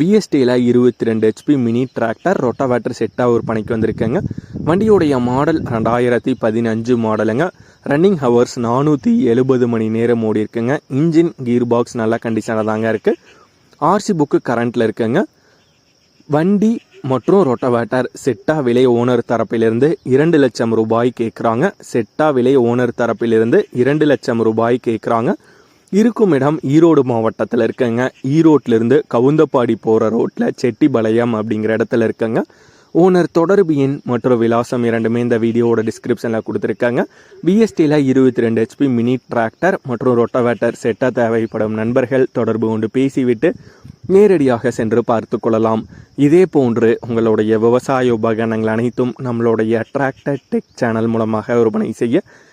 விஎஸ்டியில் இருபத்தி ரெண்டு HP mini tractor rotavator செட்டாக விற்பனைக்கு வந்திருக்கேங்க. வண்டியுடைய மாடல் ரெண்டாயிரத்தி பதினஞ்சு மாடலுங்க ரன்னிங் ஹவர்ஸ் நானூற்றி எழுபது மணி நேரம் ஓடி இருக்குங்க. இன்ஜின் கீர் பாக்ஸ் நல்ல கண்டிஷனில் தாங்க இருக்குது ஆர்சி புக்கு கரண்ட்டில் இருக்குங்க. வண்டி மற்றும் ரொட்டவேட்டர் செட்டா விலை ஓனர் தரப்பிலிருந்து இரண்டு லட்சம் ரூபாய் கேட்குறாங்க செட்டா விலை ஓனர் தரப்பிலிருந்து இரண்டு லட்சம் ரூபாய் கேட்குறாங்க இருக்கும் இடம் ஈரோடு மாவட்டத்தில் இருக்கங்க. ஈரோட்டிலிருந்து கவுந்தப்பாடி போகிற ரோட்டில் செட்டிபாளையம் அப்படிங்கிற இடத்துல இருக்கங்க. ஓனர் தொடர்பு எண் மற்றும் விலாசம் இரண்டுமே இந்த வீடியோவோட டிஸ்கிரிப்ஷனில் கொடுத்துருக்காங்க. பிஎஸ்டியில் இருபத்தி ரெண்டு ஹெச்பி மினி டிராக்டர் மற்றும் ரொட்டவேட்டர் செட்டாக தேவைப்படும் நண்பர்கள் தொடர்பு கொண்டு பேசிவிட்டு நேரடியாக சென்று பார்த்து கொள்ளலாம். இதே போன்று உங்களுடைய விவசாய உபகரணங்கள் அனைத்தும் நம்மளுடைய டிராக்டர் டெக் சேனல் மூலமாக விற்பனை செய்ய